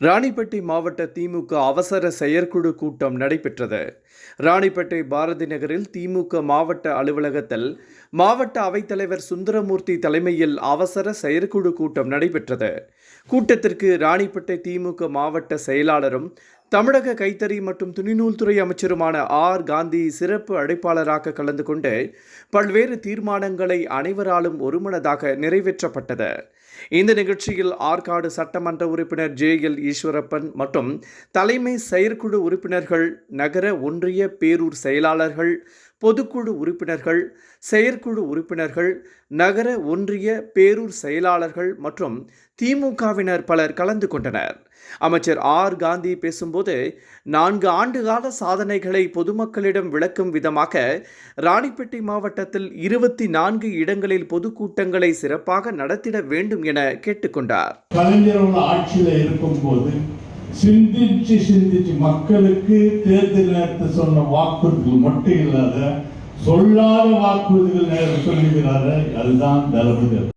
ராணிப்பேட்டை மாவட்ட திமுக அவசர செயற்குழு கூட்டம் நடைபெற்றது. ராணிப்பேட்டை பாரதி நகரில் திமுக மாவட்ட அலுவலகத்தில் மாவட்ட அவைத்தலைவர் சுந்தரமூர்த்தி தலைமையில் அவசர செயற்குழு கூட்டம் நடைபெற்றது. கூட்டத்திற்கு ராணிப்பேட்டை திமுக மாவட்ட செயலாளரும் தமிழக கைத்தறி மற்றும் துணிநூல்துறை அமைச்சருமான ஆர். காந்தி சிறப்பு அழைப்பாளராக கலந்து கொண்டு பல்வேறு தீர்மானங்களை அனைவராலும் ஒருமனதாக நிறைவேற்றப்பட்டது. இந்த நிகழ்ச்சியில் ஆற்காடு சட்டமன்ற உறுப்பினர் ஜே. எல். ஈஸ்வரப்பன் மற்றும் தலைமை செயற்குழு உறுப்பினர்கள் நகர ஒன்றிய பேரூர் செயலாளர்கள் பொதுக்குழு உறுப்பினர்கள் செயற்குழு உறுப்பினர்கள் நகர ஒன்றிய பேரூர் செயலாளர்கள் மற்றும் திமுகவினர் பலர் கலந்து கொண்டனர். அமைச்சர் ஆர். காந்தி பேசும்போது நான்கு ஆண்டுகால சாதனைகளை பொதுமக்களிடம் விளக்கும் விதமாக ராணிப்பேட்டை மாவட்டத்தில் இருபத்தி நான்கு இடங்களில் பொதுக்கூட்டங்களை சிறப்பாக நடத்திட வேண்டும் என கேட்டுக்கொண்டார். கலைஞரோட இருக்கும்போது சிந்திச்சு சிந்திச்சு மக்களுக்கு தேர்தல் நேரத்தை சொன்ன வாக்குறுதிகள் மட்டும் இல்லாத சொல்லாத வாக்குறுதிகள் நேரம் சொல்லுகிறாரு அதுதான் தளபதி